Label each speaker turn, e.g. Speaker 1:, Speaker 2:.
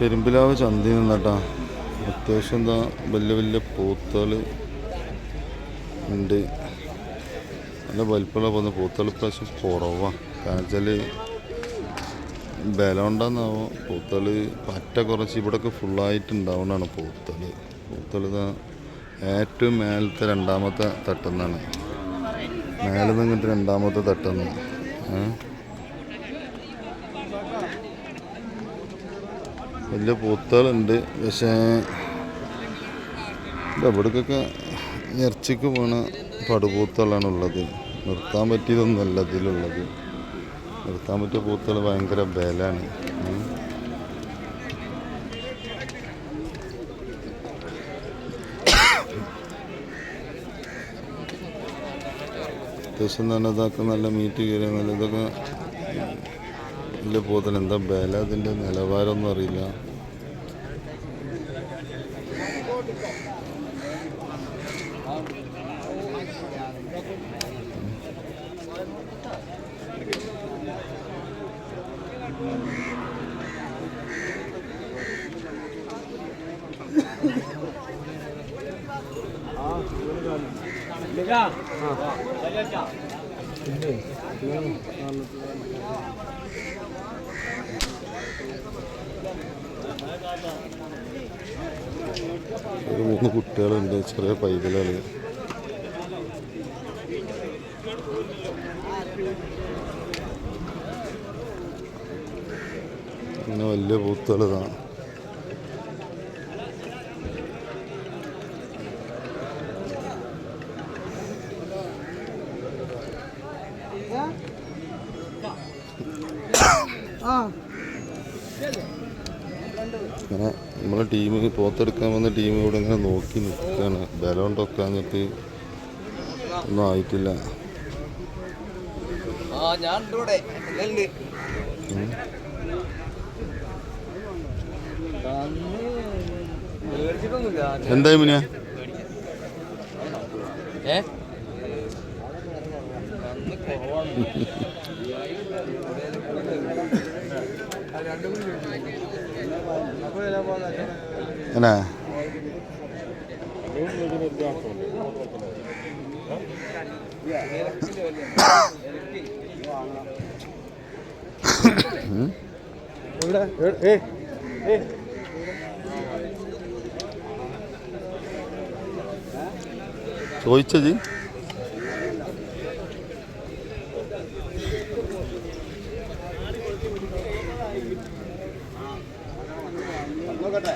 Speaker 1: പെരുമ്പിലാവ് ചന്തയിൽ നിന്നാട്ടാ. അത്യാവശ്യം എന്താ വലിയ വലിയ പൂത്തുകൾ ഉണ്ട്. നല്ല വലിപ്പമുള്ള പോകുന്ന പൂത്തുകൾ ഇപ്രാവശ്യം കുറവാണ് കാരണം വെച്ചാൽ ബലം ഉണ്ടാകുന്നാവോ പൂത്തുകൾ പറ്റ കുറച്ച് ഇവിടെയൊക്കെ ഫുള്ളായിട്ട് ഉണ്ടാവുന്നതാണ് പൂത്തുകൾ. പൂത്തുകൾ ഇതാ ഏറ്റവും മേലത്തെ രണ്ടാമത്തെ തട്ടുന്നതാണ് മേലെ നിന്നിട്ട് രണ്ടാമത്തെ തട്ടുന്ന. ഏഹ് വലിയ പൂത്തുകളുണ്ട്. പക്ഷേ ഇവിടേക്കൊക്കെ ഇറച്ചിക്ക് പോണ പടുപൂത്തുകളാണ് ഉള്ളത്. നിർത്താൻ പറ്റിയതൊന്നുമല്ല ഇതിലുള്ളത്. നിർത്താൻ പറ്റിയ പൂത്തുകൾ ഭയങ്കര ബലാണ്. അത്യാവശ്യം തന്നെ ഇതൊക്കെ നല്ല മീറ്റ് കയറിയ നല്ല ഇതൊക്കെ വലിയ പോത്തിന് എന്താ ബല അതിന്റെ നിലവാരമൊന്നും അറിയില്ല. ഒരു മൂന്ന് കുട്ടികളുണ്ട് ചെറിയ പൈതലാണ്. പിന്നെ വലിയ പൂത്തുകൾ ഇങ്ങനെ നമ്മളെ ടീം പോത്തെടുക്കാൻ വന്ന ടീം ഇവിടെ ഇങ്ങനെ നോക്കി നിൽക്കുകയാണ്. ബലം തൊക്കാഞ്ഞിട്ട് ഒന്നും ആയിട്ടില്ല. എന്തായി മുനിയ?
Speaker 2: ഏ?
Speaker 1: എന്നാ?
Speaker 2: ഇവിടെ ഏ ഏ
Speaker 1: ചോദിച്ചത്? ఒకటే